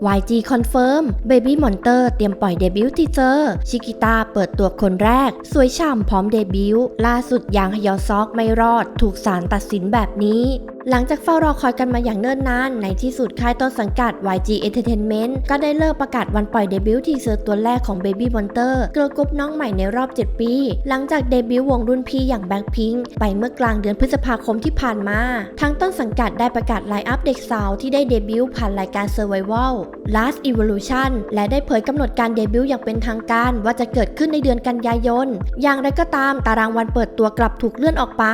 YG Confirm Baby Monster เตรียมปล่อยเดบิวต์ทีเซอร์ชิกิตาเปิดตัวคนแรก สวยฉ่ำพร้อมเดบิวต์ล่าสุดยางฮยอซอกไม่รอด ถูกศาลตัดสินแบบนี้หลังจากเฝ้ารอคอยกันมาอย่างเนิ่นนาน ในที่สุดค่ายต้นสังกัด YG Entertainment ก็ได้เลิกประกาศวันปล่อยเดบิวต์ทีเซอร์ตัวแรกของ Baby Monster เกิร์ลกรุ๊ปน้องใหม่ในรอบ 7 ปี หลังจากเดบิวต์วงรุ่นพี่อย่าง Blackpink ไปเมื่อกลางเดือนพฤษภาคมที่ผ่านมา ทั้งต้นสังกัดได้ประกาศไลน์อัพเด็กสาวที่ได้เดบิวต์ผ่านรายการ Survival Last Evolution และได้เผยกำหนดการเดบิวต์อย่างเป็นทางการว่าจะเกิดขึ้นในเดือนกันยายน อย่างไรก็ตามตารางวันเปิดตัวกลับถูกเลื่อนออกไป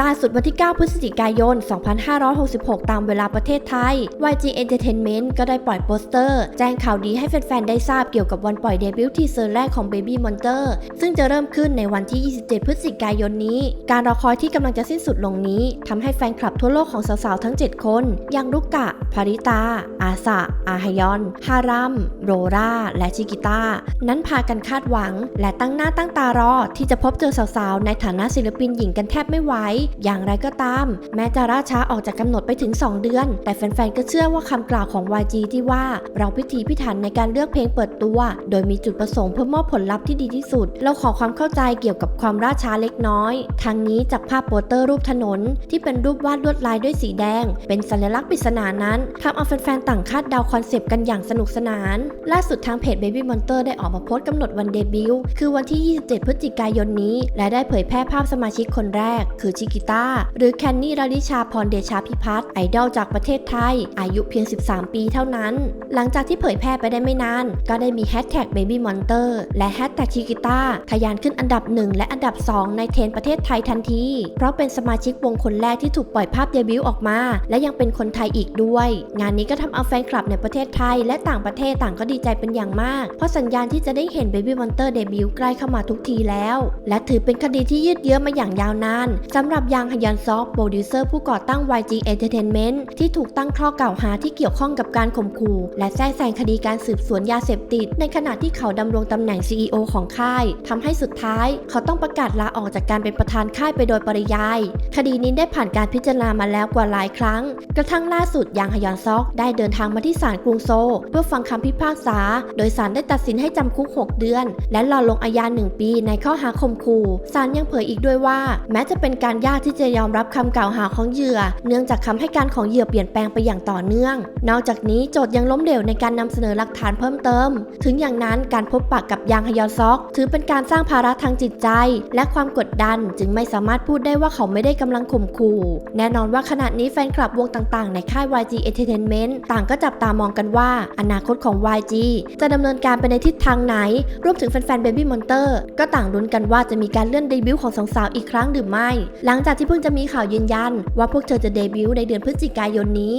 ล่าสุดวันที่ 9 พฤศจิกายน 2566 ตามเวลาประเทศไทย YG Entertainment ก็ได้ปล่อยโปสเตอร์ แจ้งข่าวดีให้แฟนๆ ได้ทราบเกี่ยวกับวันปล่อยเดบิวต์ทีเซอร์แรกของ Baby Monster ซึ่งจะเริ่มขึ้นในวันที่ 27 พฤศจิกายนนี้ การรอคอยที่กำลังจะสิ้นสุดลงนี้ทำให้แฟนคลับทั่วโลกของสาวๆ ทั้ง 7 คน อย่างรุกกะภาริตา อาสะอาฮยอน ฮารัม โรราและชิกิต้านั้นพากันคาดหวัง และตั้งหน้าตั้งตารอ ที่จะพบเจอสาวๆ ในฐานะศิลปินหญิงกันแทบไม่ไหว อย่างไรก็ตาม แม้จะล่าช้าออกจากกำหนดไปถึง 2 เดือน แต่แฟนๆ ก็เชื่อว่าคำกล่าวของ YG ที่ว่าเราพิถีพิถันในการเลือกเพลงเปิดตัว โดยมีจุดประสงค์เพื่อมอบผลลัพธ์ที่ดีที่สุด เราขอความเข้าใจเกี่ยวกับความล่าช้าเล็กน้อย ทางนี้จากภาพโปสเตอร์รูปถนน ที่เป็นรูปวาดลวดลายด้วยสีแดง เป็นสัญลักษณ์ปริศนานั้นทำเอาแฟนๆ ต่างคาดเดาคอนเซปต์กันอย่างสนุกสนาน ล่าสุดทางเพจ Baby Monster ได้ออกมาโพสต์กำหนดวันเดบิวต์คือวันที่ 27 พฤศจิกายนนี้ และได้เผยแพร่ภาพสมาชิกคนแรก คือชิกิต้า หรือแคนนี่ราลิชาพรเดชาพิพัฒน์ไอดอลจากประเทศไทย อายุเพียง 13 ปีเท่านั้น หลังจากที่เผยแพร่ไปได้ไม่นาน ก็ได้มีแฮชแท็ก Baby Monster และแฮชแท็กชิกิต้าทะยานขึ้นอันดับ 1 และอันดับ 2 ในเทรนด์ประเทศไทยทันที เพราะเป็นสมาชิกวงคนแรกที่ถูกปล่อยภาพเดบิวต์ออกมา และยังเป็นคนไทยอีกด้วย งานนี้ก็ทำเอาแฟนคลับในประเทศไทยและต่างประเทศต่างก็ดีใจเป็นอย่างมาก เพราะสัญญาณที่จะได้เห็น Baby Monster เดบิวต์ใกล้เข้ามาทุกทีแล้ว และถือเป็นคดีที่ยืดเยื้อมาอย่างยาวนานสำหรับยังฮยันซอกโปรดิวเซอร์ผู้ก่อตั้ง YG Entertainment ที่ถูกตั้งข้อกล่าวหาที่เกี่ยวข้องกับการข่มขู่ และแทรกแซงคดีการสืบสวนยาเสพติด ในขณะที่เขาดำรงตำแหน่ง CEO ของค่ายทำให้สุดท้าย เขาต้องประกาศลาออกจากการเป็นประธานค่ายไปโดยปริยาย คดีนี้ได้ผ่านการพิจารณามาแล้วกว่าหลายครั้ง กระทั่งล่าสุดยังฮยอนซอกได้เดินทางมาที่ศาลกรุงโซ เพื่อฟังคำพิพากษา โดยศาลได้ตัดสินให้จำคุก 6 เดือน และรอลงอาญา 1 ปีในข้อหาข่มขู่ศาลยังเผยอีกด้วยว่า แม้จะเป็นการยากที่จะยอมรับคำกล่าวหาของเหยื่อ เนื่องจากคำให้การของเหยื่อเปลี่ยนแปลงไปอย่างต่อเนื่อง นอกจากนี้โจทย์ยังล้มเหลวในการนำเสนอหลักฐานเพิ่มเติม ถึงอย่างนั้นการพบปะกับยางฮยอนซอก ถือเป็นการสร้างภาระทางจิตใจ และความกดดันจึงไม่สามารถพูดได้ว่าเขาไม่ได้กำลังข่มขู่ แน่นอนว่าขณะนี้แฟนคลับวงต่างๆ ในค่าย YG Entertainment ต่างก็จับตามองกันว่าอนาคตของ YG จะดำเนินการไปในทิศทางไหน รวมถึงแฟนๆ Baby Monster ก็ต่างลุ้นกันว่าจะมีการเลื่อนเดบิวต์ของสองสาวอีกครั้งหรือไม่ หลังจากที่เพิ่งจะมีข่าวยืนยัน ว่าพวกเธอจะเดบิวต์ในเดือนพฤศจิกายนนี้